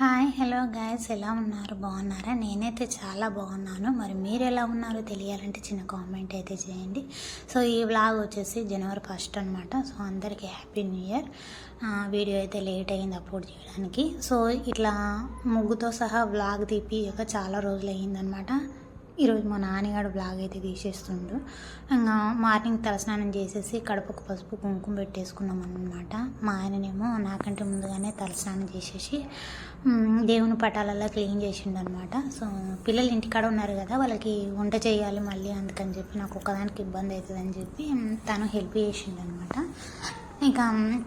Hi hello guys ఎలా ఉన్నారు? బాగున్నారా? నేనైతే చాలా బాగున్నాను. మరి మీరు ఎలా ఉన్నారో? తెలియాలంటే చిన్న కామెంట్ అయితే చేయండి. సో ఈ వ్లాగ్ వచ్చేసి జనవరి ఫస్ట్ అనమాట సో అందరికీ హ్యాపీ న్యూ ఇయర్. వీడియో అయితే లేట్ అయింది అప్లోడ్ చేయడానికి. సో ఇట్లా ముగ్గుతో సహా వ్లాగ్ తీపి ఒక చాలా రోజులు అయ్యిందనమాట ఈరోజు మా నాన్నగాడు బ్లాగ్ అయితే తీసేస్తుండు. ఇంకా మార్నింగ్ తలస్నానం చేసేసి కడపకు పసుపు కుంకుమ పెట్టేసుకున్నాం అనమాట మా ఆయననేమో నాకంటే ముందుగానే తలస్నానం చేసేసి దేవుని పటాలలో క్లీన్ చేసిండు అనమాట సో పిల్లలు ఇంటికాడ ఉన్నారు కదా వాళ్ళకి వంట చేయాలి మళ్ళీ అందుకని చెప్పి నాకు ఒక్కదానికి ఇబ్బంది అవుతుందని చెప్పి తను హెల్ప్ చేసిండు అనమాట ఇంకా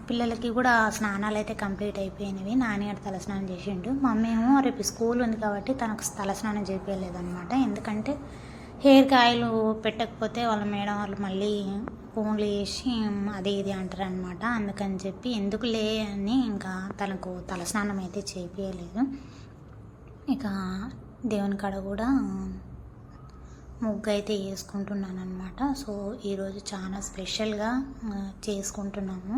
పిల్లలకి కూడా స్నానాలు అయితే కంప్లీట్ అయిపోయినవి. నాని నాన్నగారు తలస్నానం చేసిండు. మమ్మీ ఏమో రేపు స్కూల్ ఉంది కాబట్టి తనకు తలస్నానం అనమాట ఎందుకంటే హెయిర్ కాయలు పెట్టకపోతే వాళ్ళ మేడం వాళ్ళు మళ్ళీ ఫోన్లు చేసి అది ఇది అంటారనమాట అందుకని చెప్పి ఎందుకు లే అని ఇంకా తనకు తలస్నానం అయితే చేపించలేదు ఇక దేవుని కాడ కూడా ముగ్గు అయితే వేసుకుంటున్నాను అనమాట సో ఈరోజు చాలా స్పెషల్గా చేసుకుంటున్నాము.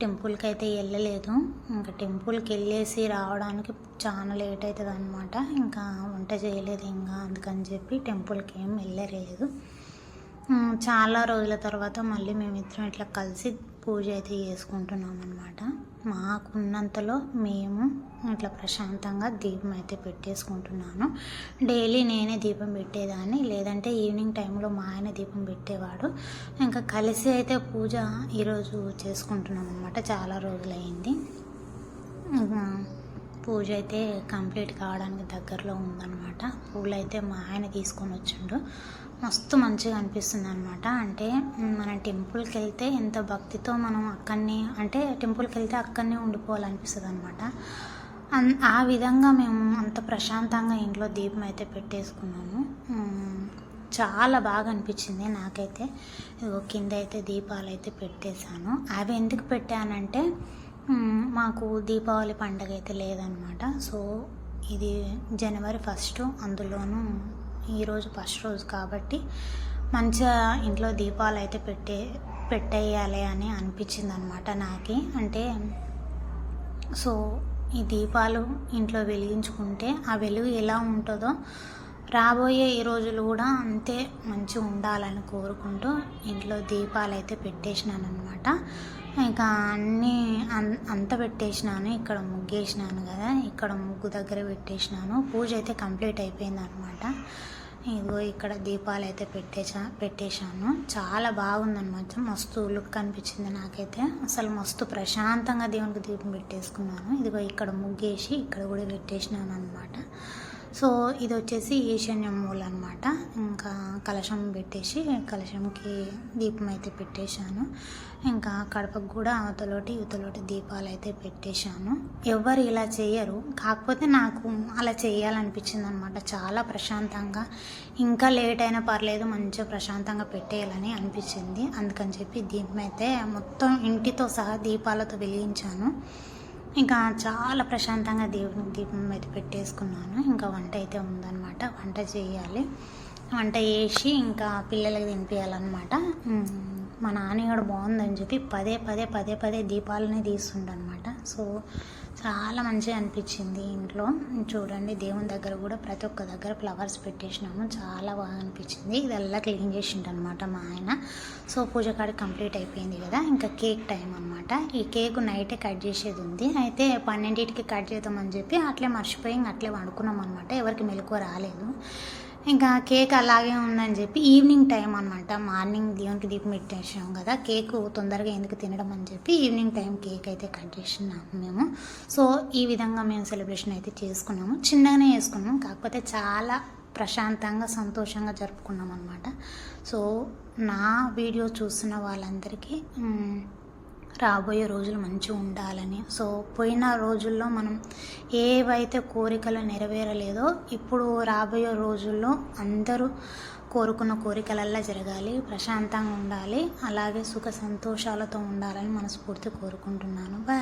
టెంపుల్కి అయితే వెళ్ళలేదు. ఇంకా టెంపుల్కి వెళ్ళేసి రావడానికి చాలా లేట్ అవుతుంది అనమాట ఇంకా వంట చేయలేదు ఇంకా అందుకని చెప్పి టెంపుల్కి ఏం వెళ్ళలేదు చాలా రోజుల తర్వాత మళ్ళీ మేమిద్దరం ఇట్లా కలిసి పూజ అయితే చేసుకుంటున్నాం అనమాట మాకున్నంతలో మేము ఇట్లా ప్రశాంతంగా దీపం అయితే పెట్టేసుకుంటున్నాను. డైలీ నేనే దీపం పెట్టేదాన్ని. లేదంటే ఈవినింగ్ టైంలో మా ఆయన దీపం పెట్టేవాడు. ఇంకా కలిసి అయితే పూజ ఈరోజు చేసుకుంటున్నాం అనమాట చాలా రోజులైంది. పూజ అయితే కంప్లీట్ కావడానికి దగ్గరలో ఉందన్నమాట. పూలు అయితే మా ఆయన తీసుకొని వచ్చిండు. మస్తు మంచిగా అనిపిస్తుంది అనమాట అంటే మన టెంపుల్కి వెళ్తే ఎంత భక్తితో మనం అక్కడనే అంటే టెంపుల్కి వెళ్తే అక్కడనే ఉండిపోవాలనిపిస్తుంది అనమాట ఆ విధంగా మేము అంత ప్రశాంతంగా ఇంట్లో దీపం అయితే పెట్టేసుకున్నాము. చాలా బాగా అనిపించింది నాకైతే. కింద అయితే దీపాలు అయితే పెట్టేశాను. అవి ఎందుకు పెట్టానంటే మాకు దీపావళి పండగ అయితే లేదనమాట. సో ఇది జనవరి ఫస్ట్ అందులోనూ ఈరోజు ఫస్ట్ రోజు కాబట్టి మంచిగా ఇంట్లో దీపాలు అయితే పెట్టే పెట్టేయాలి అని అనిపించింది అనమాట నాకు. అంటే సో ఈ దీపాలు ఇంట్లో వెలిగించుకుంటే ఆ వెలుగు ఎలా ఉంటుందో రాబోయే ఈ రోజులు కూడా అంతే మంచిగా ఉండాలని కోరుకుంటూ ఇంట్లో దీపాలు అయితే పెట్టేసినాను అనమాట ఇంకా అన్నీ అంత పెట్టేసినాను ఇక్కడ ముగ్గేసినాను కదా ఇక్కడ ముగ్గు దగ్గర పెట్టేసినాను. పూజ అయితే కంప్లీట్ అయిపోయింది అనమాట ఇదిగో ఇక్కడ దీపాలు అయితే పెట్టేసా పెట్టేశాను. చాలా బాగుందనమాట మస్తు లుక్ అనిపించింది నాకైతే. అసలు మస్తు ప్రశాంతంగా దేవునికి దీపం పెట్టేసుకున్నాను. ఇదిగో ఇక్కడ ముగ్గేసి ఇక్కడ కూడా పెట్టేసినాను అనమాట సో ఇది వచ్చేసి ఈశాన్యం మూల అనమాట ఇంకా కలశం పెట్టేసి కలశంకి దీపం అయితే పెట్టేశాను. ఇంకా కడపకు కూడా అవతలోటి ఇవతలోటి దీపాలు అయితే పెట్టేశాను. ఎవరు ఇలా చేయరు. కాకపోతే నాకు అలా చేయాలనిపించింది అనమాట చాలా ప్రశాంతంగా ఇంకా లేట్ అయినా పర్లేదు మంచిగా ప్రశాంతంగా పెట్టేయాలని అనిపించింది. అందుకని చెప్పి దీపం అయితే మొత్తం ఇంటితో సహా దీపాలతో వెలిగించాను. ఇంకా చాలా ప్రశాంతంగా దేవుని దీపం అయితే పెట్టేసుకున్నాను. ఇంకా వంట అయితే ఉందన్నమాట. వంట చేయాలి. వంట చేసి ఇంకా పిల్లలకి తినిపించాలన్నమాట మా నాన్నగాడు బాగుందని చెప్పి పదే పదే పదే పదే దీపాలనే తీస్తుండనమాట సో చాలా మంచిగా అనిపించింది ఇంట్లో. చూడండి దేవుని దగ్గర కూడా ప్రతి ఒక్క దగ్గర ఫ్లవర్స్ పెట్టేసినాము. చాలా బాగా అనిపించింది. ఇదల్లా క్లీన్ చేసిండనమాట మా ఆయన. సో పూజ కాడ కంప్లీట్ అయిపోయింది కదా. ఇంకా కేక్ టైం అనమాట ఈ కేక్ నైటే కట్ చేసేది ఉంది. అయితే పన్నెండింటికి కట్ చేద్దామని చెప్పి అట్లే మర్చిపోయి అట్లే వండుకున్నాం అనమాట ఎవరికి మెలకు రాలేదు. ఇంకా కేక్ అలాగే ఉందని చెప్పి ఈవినింగ్ టైం అనమాట మార్నింగ్ దేవునికి దీపం పెట్టేసాం కదా కేక్ తొందరగా ఎందుకు తినడం అని చెప్పి ఈవినింగ్ టైం కేక్ అయితే కట్ చేసినాము మేము. సో ఈ విధంగా మేము సెలబ్రేషన్ అయితే చేసుకున్నాము. చిన్నగానే చేసుకున్నాం కాకపోతే చాలా ప్రశాంతంగా సంతోషంగా జరుపుకున్నాం అనమాట సో నా వీడియో చూస్తున్న వాళ్ళందరికీ రాబోయే రోజులు మంచిగా ఉండాలని. సో పోయిన రోజుల్లో మనం ఏవైతే కోరికలు నెరవేరలేదో ఇప్పుడు రాబోయే రోజుల్లో అందరూ కోరుకున్న కోరికలల్లా జరగాలి ప్రశాంతంగా ఉండాలి అలాగే సుఖ సంతోషాలతో ఉండాలని మనస్ఫూర్తి కోరుకుంటున్నాను. బాయ్